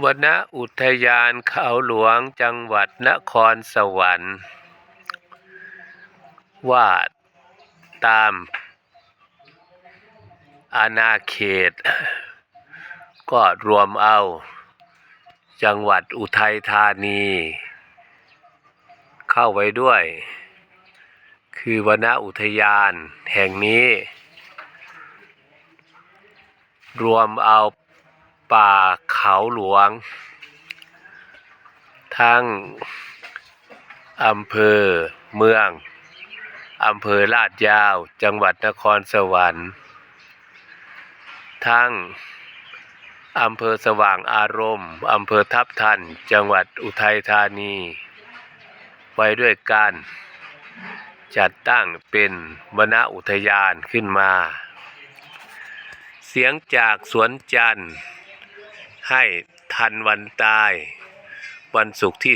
วนอุทยานเขาหลวงจังหวัดนครสวรรค์ วาดตามอาณาเขต ก็รวมเอา จังหวัดอุทัยธานี เข้าไว้ด้วย คือวนอุทยานแห่งนี้ รวมเอา ป่าเขาหลวง ทั้งอำเภอเมืองอำเภอลาดยาว จังหวัดนครสวรรค์ ทั้งอำเภอสว่างอารมณ์อำเภอทับทัน จังหวัดอุทัยธานี ไว้ด้วยกันจัดตั้งเป็นวนอุทยานขึ้นมา เสียงจากสวนจันทร์ ให้ทันวันตาย วันศุกร์ที่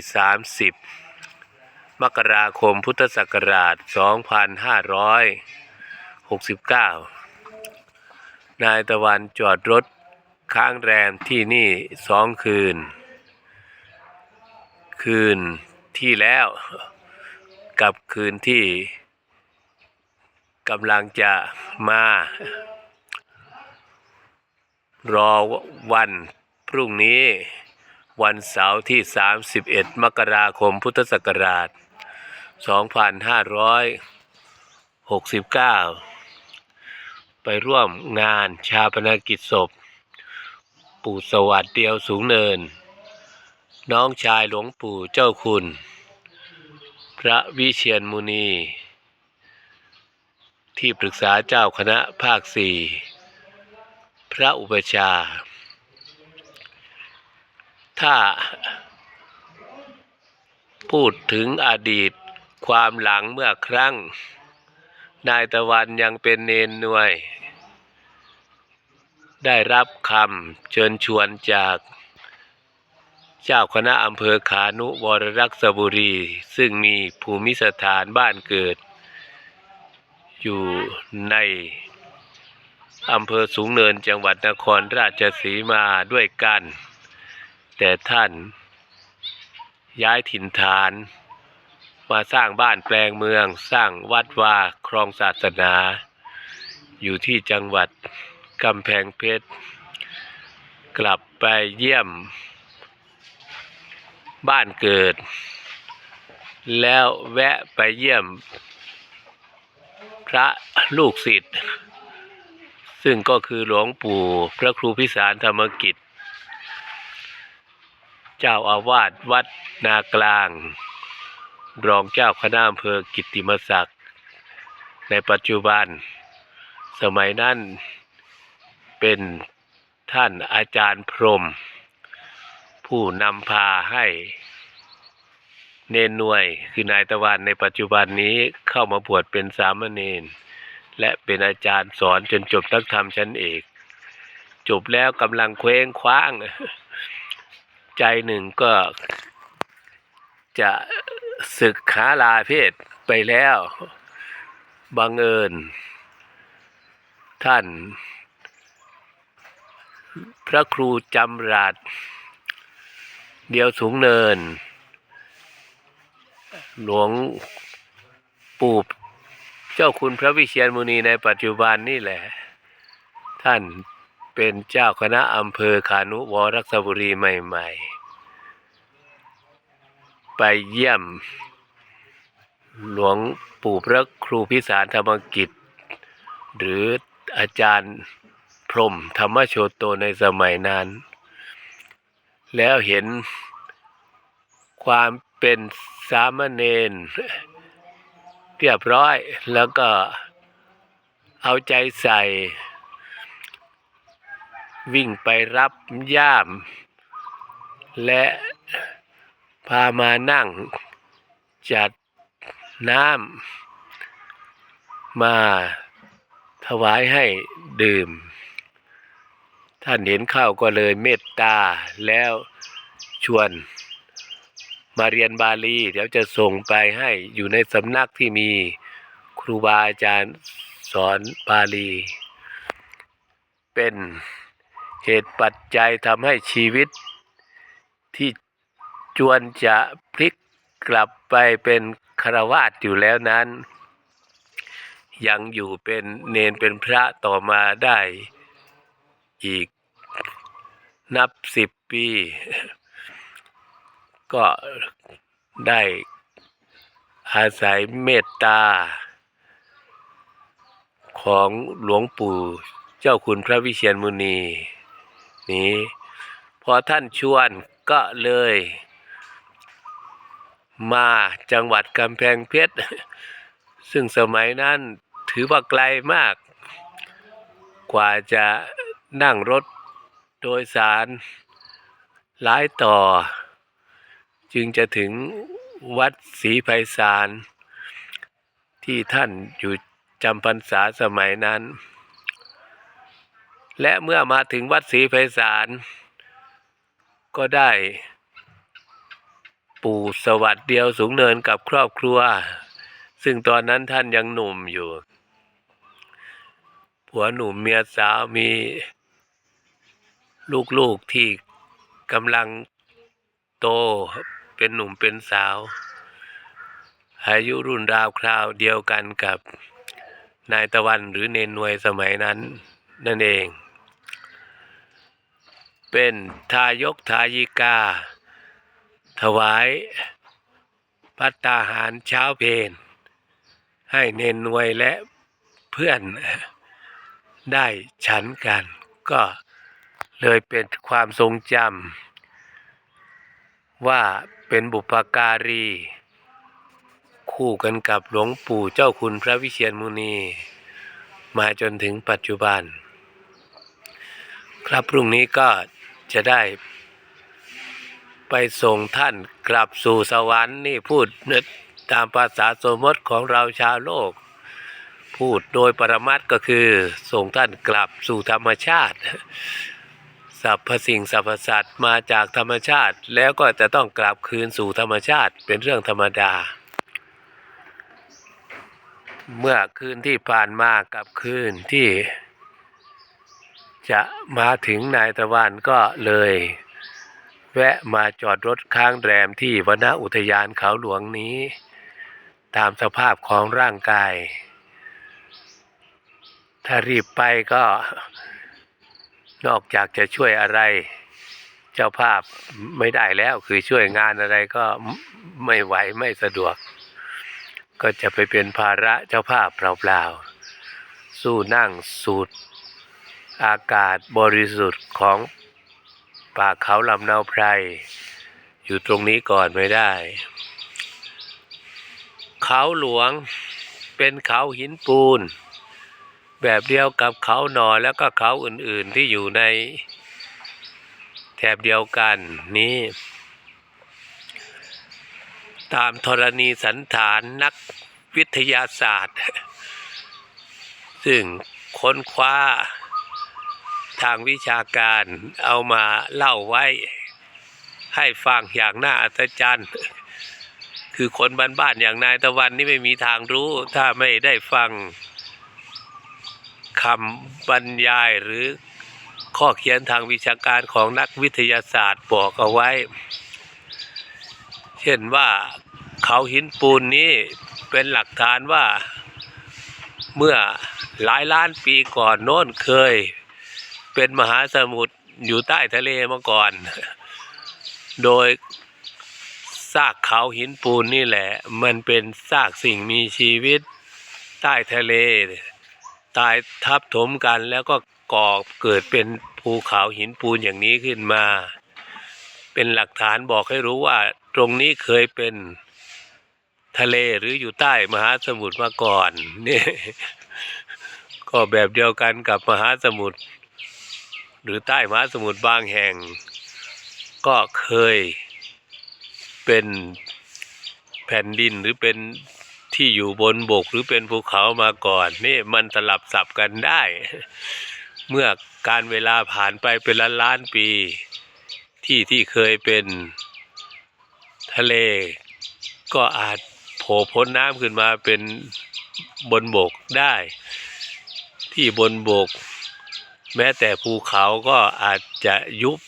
30 มกราคมพุทธศักราช 2569 นายตะวันจอดรถค้างแรมที่นี่สองคืน คืนที่แล้วกับคืนที่กำลังจะมารอวัน พรุ่งนี้วันเสาร์ที่ 31 มกราคมพุทธศักราช 2569 ไปร่วมงานชาปนกิจศพ ปู่สวัสดิ์เดียวสูงเนิน น้องชายหลวงปู่เจ้าคุณ พระวิเชียนมุนี ที่ปรึกษาเจ้าคณะภาคสี่พระอุปชา ถ้าพูดถึงอดีตความหลังเมื่อครั้ง นายตะวันยังเป็นเนนหน่วย ได้รับคำเชิญชวนจากเจ้าคณะอำเภอขานุวรรักษบุรี ซึ่งมีภูมิสถานบ้านเกิด อยู่ในอำเภอสูงเนินจังหวัดนครราชสีมาด้วยกัน แต่ท่านย้ายถิ่นฐาน มาสร้างบ้านแปลงเมือง สร้างวัดวาครองศาสนา อยู่ที่จังหวัดกำแพงเพชร กลับไปเยี่ยม บ้านเกิด แล้วแวะไปเยี่ยม พระลูกศิษย์ ซึ่งก็คือหลวงปู่พระครูพิสารธรรมกิจ เจ้าอาวาสวัดนากลาง รองเจ้าคณะอำเภอกิติมศักดิ์ในปัจจุบัน สมัยนั้นเป็นท่านอาจารย์พรหมผู้นำพาให้เนนหน่วยคือนายตะวันในปัจจุบันนี้เข้ามาบวชเป็นสามเณรและเป็นอาจารย์สอนจนจบนักธรรมชั้นเอก จบแล้วกำลังเคว้งคว้าง ใจหนึ่งก็จะศึกขาลาเพศไปแล้ว บังเอิญ ท่าน พระครูจำรัดเดียวสูงเนิน หลวงปู่เจ้าคุณพระวิเชียรมุนีในปัจจุบันนี่แหละ ท่าน เป็นเจ้าคณะอำเภอขานุวรรักษบุรีใหม่ ๆ ไปเยี่ยม หลวงปู่พระครูพิสารธรรมกิจ หรืออาจารย์พรมธรรมโชโตในสมัยนั้น แล้วเห็นความเป็นสามเณรเรียบร้อยแล้วก็เอาใจใส่ วิ่งไปรับย่าม และพามานั่งจัดน้ำมาถวายให้ดื่ม ท่านเห็นข้าวก็เลยเมตตาแล้วชวนมาเรียนบาลี เดี๋ยวจะส่งไปให้อยู่ในสำนักที่มีครูบาอาจารย์สอนบาลี เป็น เหตุปัจจัยทำให้ชีวิต ที่จวนจะพลิกกลับไปเป็นคารวาสอยู่แล้วนั้น ยังอยู่เป็นเนนเป็นพระต่อมาได้อีกนับสิบปี ก็ได้อาศัยเมตตา ของหลวงปู่เจ้าคุณพระวิเชียรมุนี นี้ พอท่านชวนก็เลย มาจังหวัดกำแพงเพชร ซึ่งสมัยนั้นถือว่าไกลมาก กว่าจะนั่งรถโดยสารหลายต่อ จึงจะถึงวัดศรีไพศาลที่ท่านอยู่จำพรรษาสมัยนั้น และเมื่อมาถึงวัดศรีไพศาลก็ได้ ปู่สวัสดิ์เดียวสูงเนินกับครอบครัว ซึ่งตอนนั้นท่านยังหนุ่มอยู่ ผัวหนุ่มเมียสาวมีลูกๆที่กำลังโตเป็นหนุ่มเป็นสาว อายุรุ่นราวคราวเดียวกันกับนายตะวันหรือเนนนวยสมัยนั้นนั่นเอง เป็นทายกทายิกา ถวายพัตตาหารเช้าเพนให้เนนนวยและเพื่อนได้ฉันกัน ก็เลยเป็นความทรงจำว่าเป็นบุปการี คู่กันกับหลวงปู่เจ้าคุณพระวิเชียรมุนี มาจนถึงปัจจุบัน ครับพรุ่งนี้ก็ จะได้ไปส่งท่านกลับสู่สวรรค์นี่พูดตามภาษาสมมติของเราชาวโลก พูดโดยปรมัตถ์ก็คือส่งท่านกลับสู่ธรรมชาติสรรพสิ่งสรรพสัตว์มาจากธรรมชาติ แล้วก็จะต้องกลับคืนสู่ธรรมชาติเป็นเรื่องธรรมดา เมื่อคืนที่ผ่านมากับคืนที่ จะมาถึงนายตะวันก็เลย แวะมาจอดรถค้างแรมที่วนอุทยานเขาหลวงนี้ ตามสภาพของร่างกาย ถ้ารีบไปก็นอกจากจะช่วยอะไร เจ้าภาพไม่ได้แล้วคือช่วยงานอะไรก็ไม่ไหวไม่สะดวก ก็จะไปเป็นภาระเจ้าภาพเปล่าๆ สู้นั่งสูด อากาศบริสุทธิ์ของป่าเขาลำเนาไพร อยู่ตรงนี้ก่อนไม่ได้ เขาหลวงเป็นเขาหินปูน แบบเดียวกับเขาหนอแล้วก็เขาอื่นๆที่อยู่ในแถบเดียวกันนี้ ตามธรณีสันฐานนักวิทยาศาสตร์ ซึ่งค้นคว้า ทางวิชาการเอามาเล่าไว้ให้ฟังอย่างน่าอัศจรรย์ คือคนบ้านๆอย่างนายตะวันนี่ไม่มีทางรู้ ถ้าไม่ได้ฟังคำบรรยายหรือข้อเขียนทางวิชาการของนักวิทยาศาสตร์บอกเอาไว้ เช่นว่าเขาหินปูนนี้เป็นหลักฐานว่าเมื่อหลายล้านปีก่อนโน้นเคย เป็นมหาสมุทรอยู่ใต้ทะเลมาก่อน โดยซากเขาหินปูนนี่แหละ มันเป็นซากสิ่งมีชีวิตใต้ทะเล ตายทับถมกันแล้วก็ก่อเกิดเป็นภูเขาหินปูนอย่างนี้ขึ้นมา เป็นหลักฐานบอกให้รู้ว่าตรงนี้เคยเป็นทะเลหรืออยู่ใต้มหาสมุทรมาก่อนนี่ก็แบบเดียวกันกับมหาสมุทร หรือใต้มหาสมุทรบางแห่ง ก็เคยเป็นแผ่นดินหรือเป็นที่อยู่บนบกหรือเป็นภูเขามาก่อนนี่มันสลับสับกันได้ เมื่อการเวลาผ่านไปเป็นล้านล้านปี ที่ที่เคยเป็นทะเล ก็อาจโผล่พ้นน้ำขึ้นมาเป็นบนบกได้ ที่บนบก แม้แต่ภูเขาก็อาจจะยุบ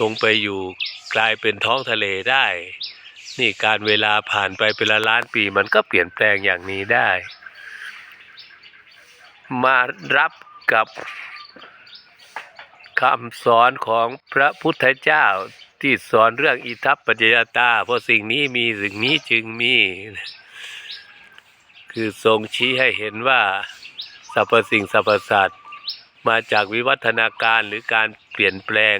ลงไปอยู่กลายเป็นท้องทะเลได้ นี่การเวลาผ่านไปเป็นละล้านปีมันก็เปลี่ยนแปลงอย่างนี้ได้ มารับกับคำสอนของพระพุทธเจ้าที่สอนเรื่องอิทัปปัจจยตา เพราะสิ่งนี้มีสิ่งนี้จึงมี คือทรงชี้ให้เห็นว่าสรรพสิ่งสรรพสัตว์ มาจากวิวัฒนาการหรือการเปลี่ยนแปลง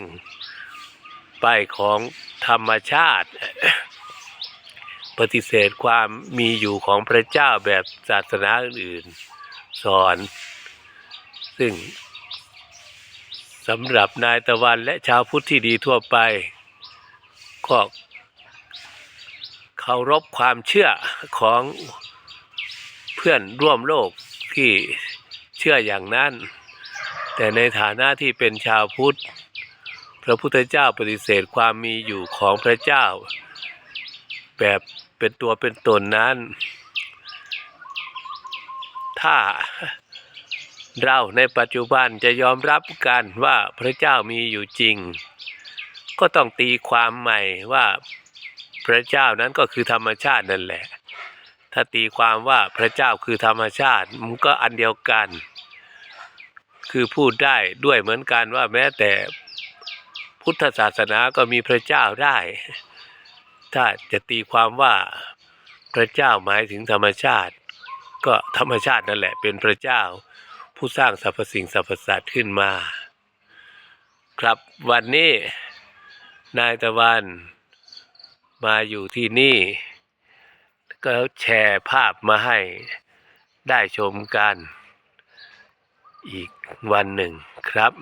ไปของธรรมชาติ ปฏิเสธความมีอยู่ของพระเจ้าแบบศาสนาอื่นสอน ซึ่งสำหรับนายตะวันและชาวพุทธที่ดีทั่วไปก็เคารพความเชื่อของเพื่อนร่วมโลกที่เชื่ออย่างนั้น แต่ในฐานะที่เป็นชาวพุทธ พระพุทธเจ้าปฏิเสธความมีอยู่ของพระเจ้า แบบเป็นตัวเป็นตนนั้น ถ้าเราในปัจจุบันจะยอมรับกันว่าพระเจ้ามีอยู่จริง ก็ต้องตีความใหม่ว่าพระเจ้านั้นก็คือธรรมชาตินั่นแหละ ถ้าตีความว่าพระเจ้าคือธรรมชาติมันก็อันเดียวกัน คือพูดได้ด้วยเหมือนกันว่าแม้แต่พุทธศาสนาก็มีพระเจ้าได้ ถ้าจะตีความว่าพระเจ้าหมายถึงธรรมชาติ ก็ธรรมชาตินั่นแหละเป็นพระเจ้า ผู้สร้างสรรพสิ่งสรรพสัตว์ขึ้นมา ครับวันนี้นายตะวันมาอยู่ที่นี่ ก็แชร์ภาพมาให้ได้ชมกัน อีกวันหนึ่งครับ